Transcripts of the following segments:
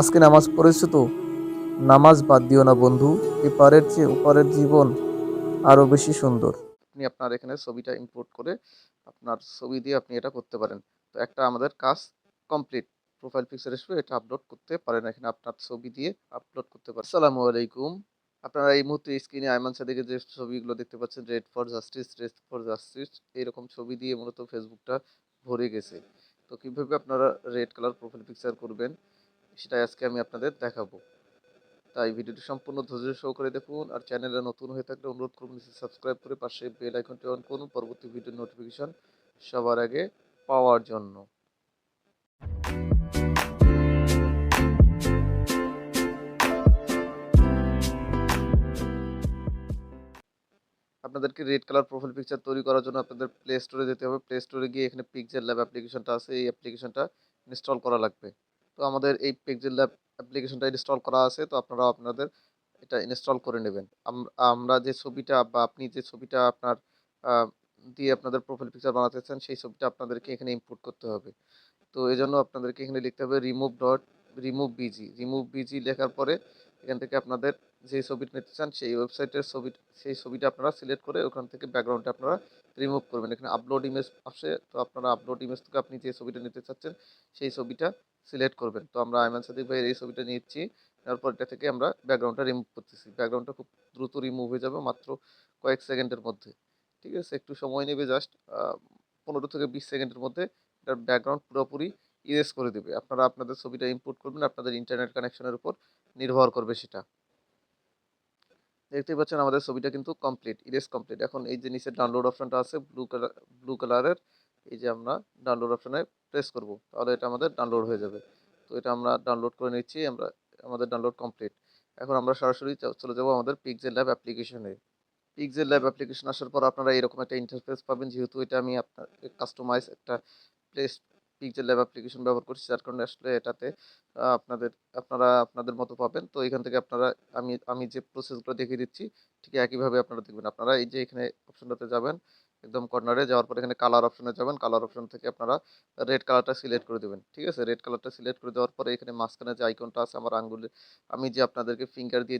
আজকে নামাজ পড়েছো তো? নামাজ বাদ দিও না বন্ধু, এপারের চেয়ে ওপারের জীবন আরও বেশি সুন্দর। আপনি আপনার এখানে ছবিটা ইম্পোর্ট করে আপনার ছবি দিয়ে আপনি এটা করতে পারেন। তো একটা আমাদের কাজ কমপ্লিট প্রোফাইল পিকচার হিসেবে এটা আপলোড করতে পারেন এখানে আপনার ছবি দিয়ে আপলোড করতে পারেন। আসসালামু আলাইকুম। আপনারা এই মুহূর্তে স্ক্রিনে আইমান সাদিকের যে ছবিগুলো দেখতে পাচ্ছেন red for justice red for justice এইরকম ছবি দিয়ে মূলত ফেসবুকটা ভরে গেছে। তো কীভাবে আপনারা রেড কালার প্রোফাইল পিকচার করবেন? সেটাই আজকে আমি আপনাদের দেখাবো। তাই ভিডিওটি সম্পূর্ণ ধৈর্য সহকারে দেখুন আর চ্যানেলে নতুন হয়ে থাকলে অনুরোধ করুন সাবস্ক্রাইব করে পাশে বেল আইকনটি অন করুন পরবর্তী ভিডিও নোটিফিকেশন সবার আগে পাওয়ার জন্য। আপনাদেরকে রেড কালার প্রোফাইল পিকচার তৈরি করার জন্য আপনাদের প্লে স্টোরে যেতে হবে। প্লে স্টোরে গিয়ে এখানে পিকচার ল্যাব অ্যাপ্লিকেশনটা আছে। এই অ্যাপ্লিকেশনটা ইনস্টল করা লাগবে। তো আমাদের এই পিকচার ল্যাব অ্যাপ্লিকেশনটা ইনস্টল করা আছে, তো আপনারা আপনাদের এটা ইনস্টল করে নেবেন। আম- আমরা যে ছবিটা বা আপনি যে ছবিটা আপনার দিয়ে আপনাদের প্রোফাইল পিকচার বানাতে চান, সেই ছবিটা আপনাদেরকে এখানে ইম্পোর্ট করতে হবে। তো এই জন্য আপনাদেরকে এখানে লিখতে হবে remove dot remove BG remove BG লেখার পরে এখান থেকে আপনাদের যে ছবিটা নিতে চান, সেই ওয়েবসাইটের ছবি, সেই ছবিটা আপনারা সিলেক্ট করে ওখান থেকে ব্যাকগ্রাউন্ডটা আপনারা রিমুভ করবেন। এখানে আপলোড ইমেজ আসে, তো আপনারা আপলোড ইমেজ থেকে আপনি যে ছবিটা নিতে চাচ্ছেন, সেই ছবিটা সিলেক্ট করবেন। তো আমরা আইমান সাদিক ভাইয়ের এই ছবিটা নিচ্ছি নেওয়ার পর এটা থেকে আমরা ব্যাকগ্রাউন্ডটা রিমুভ করতেছি। ব্যাকগ্রাউন্ডটা খুব দ্রুত রিমুভ হয়ে যাবে মাত্র কয়েক সেকেন্ডের মধ্যে। ঠিক আছে? একটু সময় নেবে জাস্ট পনেরো থেকে বিশ সেকেন্ডের মধ্যে এটার ব্যাকগ্রাউন্ড পুরোপুরি ইরেজ করে দেবে। আপনারা আপনাদের ছবিটা ইম্পোর্ট করবেন, আপনাদের ইন্টারনেট কানেকশনের উপর নির্ভর করবে সেটা। দেখতেই পাচ্ছেন আমাদের ছবিটা কিন্তু কমপ্লিট ইরেজ কমপ্লিট এখন এই যে নিচে ডাউনলোড অপশনটা আছে ব্লু কালার ব্লু কালারের এই যে আমরা ডাউনলোড অপশনে প্রেস করব, তাহলে এটা আমাদের ডাউনলোড হয়ে যাবে। তো এটা আমরা ডাউনলোড করে নিচ্ছি, আমরা, আমাদের ডাউনলোড কমপ্লিট এখন আমরা সরাসরি চলে যাব আমাদের পিকজেল ল্যাব অ্যাপ্লিকেশনে পিকজেল ল্যাব অ্যাপ্লিকেশন আসার পর আপনারা এরকম একটা ইন্টারফেস পাবেন, যেহেতু এটা আমি আপনার কাস্টমাইজ একটা প্লেস পিকজেল ল্যাব অ্যাপ্লিকেশন ব্যবহার করছি, যার কারণে আসলে এটাতে আপনাদের, আপনারা, আপনাদের মতো পাবেন। তো এখান থেকে আপনারা, আমি আমি যে প্রসেসগুলো দেখিয়ে দিচ্ছি, ঠিক একইভাবে আপনারা দেখবেন। আপনারা এই যে এখানে অপশনটাতে যাবেন একদম কর্নারে যাওয়ার পর এখানে কালার অপশনে যাবেন। কালার অপশন থেকে আপনারা রেড কালারটা সিলেক্ট করে দেবেন। ঠিক আছে? রেড কালারটা সিলেক্ট করে দেওয়ার পরে এখানে মাঝখানে যে আইকনটা আছে, আমার আঙ্গুলে, আমি যে আপনাদেরকে ফিঙ্গার দিয়ে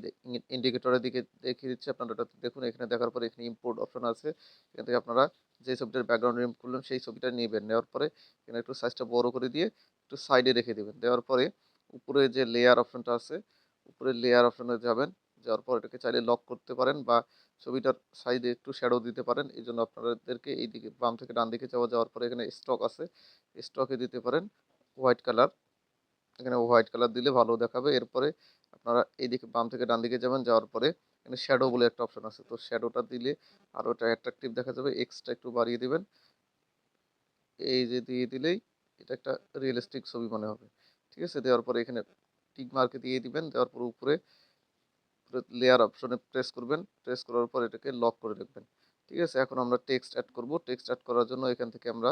ইন্ডিকেটরের দিকে দেখিয়ে দিচ্ছি আপনারা ওটা দেখুন। এখানে দেখার পরে এখানে ইম্পোর্ট অপশন আছে। এখান থেকে আপনারা যে ছবিটার ব্যাকগ্রাউন্ড রিমুভ করলেন, সেই ছবিটা নেবেন। নেওয়ার পরে এখানে একটু সাইজটা বড় করে দিয়ে একটু সাইডে রেখে দেবেন। দেওয়ার পরে উপরে যে লেয়ার অপশনটা আছে উপরে লেয়ার অপশনে যাবেন। যাওয়ার পর এটাকে চাইলে লক করতে পারেন বা ছবিটার সাইডে একটু শ্যাডো দিতে পারেন। এই জন্য আপনাদেরকে এই দিকে বাম থেকে ডান দিকে যাওয়া, যাওয়ার পরে এখানে স্টক আছে। স্টকে দিতে পারেন হোয়াইট কালার এখানে হোয়াইট কালার দিলে ভালো দেখাবে। এরপরে আপনারা এইদিকে বাম থেকে ডান দিকে যাবেন, যাওয়ার পরে এখানে শ্যাডো বলে একটা অপশন আছে। তো শ্যাডোটা দিলে আরও এটা অ্যাট্রাকটিভ দেখা যাবে। এক্সট্রা একটু বাড়িয়ে দিবেন। এই যে দিয়ে দিলেই এটা একটা রিয়েলিস্টিক ছবি মনে হবে। ঠিক আছে? দেওয়ার পরে এখানে টিক মার্কে দিয়ে দিবেন। দেওয়ার পর উপরে লেয়ার অপশনে প্রেস করবেন প্রেস করার পর এটাকে লক করে রাখবেন। ঠিক আছে? এখন আমরা টেক্সট অ্যাড করব। টেক্সট অ্যাড করার জন্য এখান থেকে আমরা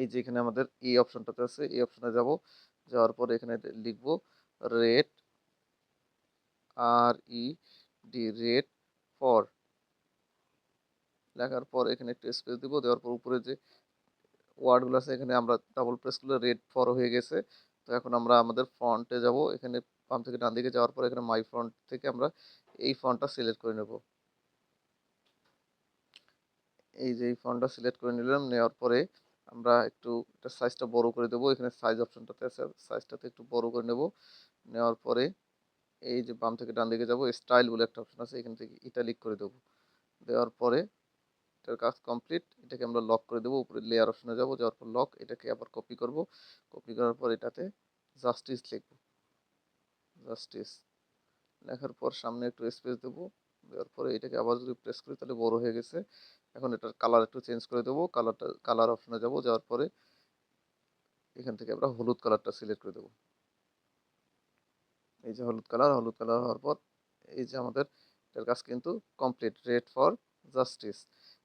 এই যে এখানে আমাদের এই অপশনটাতে আছে এই অপশনে যাব। যাওয়ার পর এখানে লিখব rate R E D rate for লেখার পর এখানে একটু স্পেস দিব। দেওয়ার পর উপরে যে ওয়ার্ডগুলো আছে, এখানে আমরা ডাবল প্রেস করলে রেড ফর হয়ে গেছে। তো এখন আমরা আমাদের ফন্টে যাব। এখানে বাম থেকে ডান দিকে যাওয়ার পর এখানে মাই ফন্ট থেকে আমরা এই ফন্টটা সিলেক্ট করে নেব। এই যে এই ফন্টটা সিলেক্ট করে নিলাম, নেওয়ার পরে আমরা একটু এটা সাইজটা বড় করে দেবো। এখানে সাইজ অপশনটাতে আছে সাইজটাতে একটু বড় করে নেব। নেওয়ার পরে এই যে বাম থেকে ডান দিকে যাব স্টাইল বলে একটা অপশন আছে, এখান থেকে ইটালিক করে দেবো। দেওয়ার পরে এটার কাজ কমপ্লিট এটাকে আমরা লক করে দেবো, উপরে লেয়ার অপশনে যাব, যাওয়ার পর লক এটাকে আবার কপি করব। কপি করার পর এটাতে জাস্টিস লিখব। জাস্টিস লেখার পর সামনে একটু স্পেস দেবো। দেওয়ার পরে এটাকে আবার যদি প্রেস করি তাহলে বড় হয়ে গেছে। এখন এটার কালার একটু চেঞ্জ করে দেবো। কালারটা কালার অপশনে যাব। যাওয়ার পরে এখান থেকে আমরা হলুদ কালারটা সিলেক্ট করে দেবো। এই যে হলুদ কালার হলুদ কালার হওয়ার পর এই যে আমাদের এটার কাজ কিন্তু কমপ্লিট রেড ফর জাস্টিস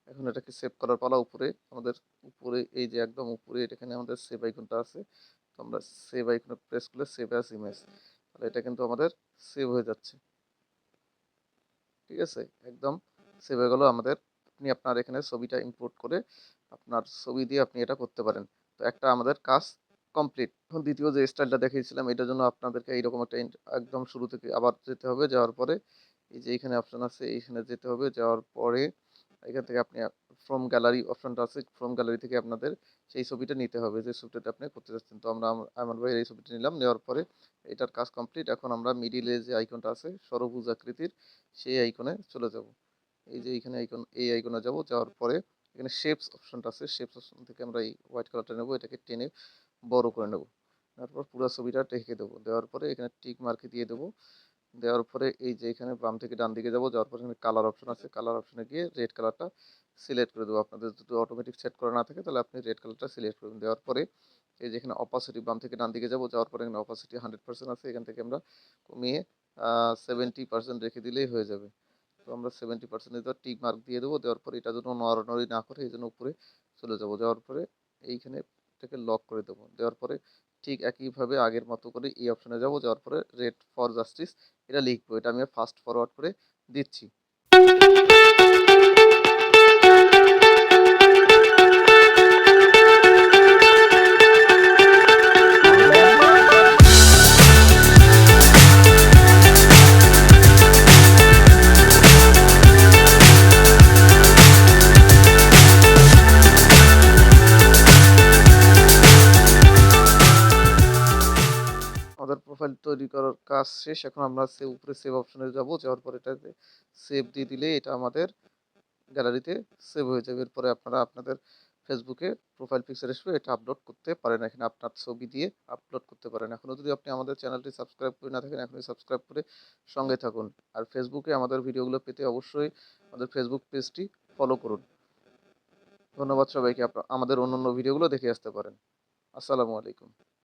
এখন এটাকে সেভ করার পালা উপরে, আমাদের উপরে, এই যে একদম উপরে এখানে আমাদের সেভ আইকনটা আছে। তো আমরা সেভ আইকনে প্রেস করলে সেভ অ্যাজ ইমেজ তাহলে এটা কিন্তু আমাদের সেভ হয়ে যাচ্ছে। ঠিক আছে? একদম সেভ হয়ে গেল আমাদের। আপনি আপনার এখানে ছবিটা ইম্পোর্ট করে আপনার ছবি দিয়ে আপনি এটা করতে পারেন। তো একটা আমাদের কাজ কমপ্লিট এখন দ্বিতীয় যে স্টাইলটা দেখিয়েছিলাম, এটার জন্য আপনাদেরকে এইরকম একটা একদম শুরু থেকে আবার যেতে হবে, যাওয়ার পরে এই যে এখানে অপশান আছে, এইখানে যেতে হবে, যাওয়ার পরে এখান থেকে আপনি ফ্রম গ্যালারি অপশনটা আছে ফ্রম গ্যালারি থেকে আপনাদের সেই ছবিটা নিতে হবে। যে ছবিটা আপনি করতে যাচ্ছেন। তো আমরা আমার ভাইয়ের এই ছবিটা নিলাম, নেওয়ার পরে এটার কাজ কমপ্লিট এখন আমরা মিডিলে যে আইকনটা আছে, সরভুজ আকৃতির, সেই আইকনে চলে যাব। এই যে এইখানে আইকন এই আইকনে যাব। যাওয়ার পরে এখানে শেপস অপশনটা আছে। শেপস অপশন থেকে আমরা এই হোয়াইট কালারটা নেব, এটাকে টেনে বড় করে নেব। তারপর পুরো ছবিটা রেখে দেবো। দেওয়ার পরে এখানে টিক মার্কে দিয়ে দেবো। দেওয়ার পরে এই যে এখানে বাম থেকে ডান দিকে যাব, যাওয়ার পরে কালার অপশন আছে। কালার অপশনে গিয়ে রেড কালারটা সিলেক্ট করে দেবো। আপনাদের যদি অটোমেটিক সেট করা না থাকে, তাহলে আপনি রেড কালারটা সিলেক্ট করবেন। দেওয়ার পরে এই যে এখানে অপাসিটি বাম থেকে ডান দিকে যাব, যাওয়ার পরে এখানে অপাসিটি হান্ড্রেড পার্সেন্ট আছে। এখান থেকে আমরা কমিয়ে সেভেন্টি পার্সেন্ট রেখে দিলেই হয়ে যাবে। তো আমরা সেভেন্টি পার্সেন্ট টিক মার্ক দিয়ে দেবো। দেওয়ার পরে এটা যেন নড়ানড়ি না করে, এই জন্য উপরে চলে যাব। যাওয়ার পরে এইখানে এটাকে লক করে দেবো। দেওয়ার পরে ঠিক একইভাবে আগের মতো করে এই অপশনে যাব, যাওয়ার পরে রেড ফর জাস্টিস এটা লিখব। এটা আমি ফাস্ট ফরওয়ার্ড করে দিচ্ছি। তৈরি করার কাজ শেষ। এখন আমরা সে উপরে সেভ অপশনে যাব। যাওয়ার পরে এটাতে সেভ দিয়ে দিলে এটা আমাদের গ্যালারিতে সেভ হয়ে যাবে। এরপরে আপনারা আপনাদের ফেসবুকে প্রোফাইল পিকচার হিসেবে এটা আপলোড করতে পারেন। এখানে আপনার ছবি দিয়ে আপলোড করতে পারেন। এখনও যদি আপনি আমাদের চ্যানেলটি সাবস্ক্রাইব করে না থাকেন, এখনই সাবস্ক্রাইব করে সঙ্গে থাকুন। আর ফেসবুকে আমাদের ভিডিওগুলো পেতে অবশ্যই আমাদের ফেসবুক পেজটি ফলো করুন। ধন্যবাদ সবাইকে। আমাদের অন্য অন্য ভিডিওগুলো দেখে আসতে পারেন। আসসালামু আলাইকুম।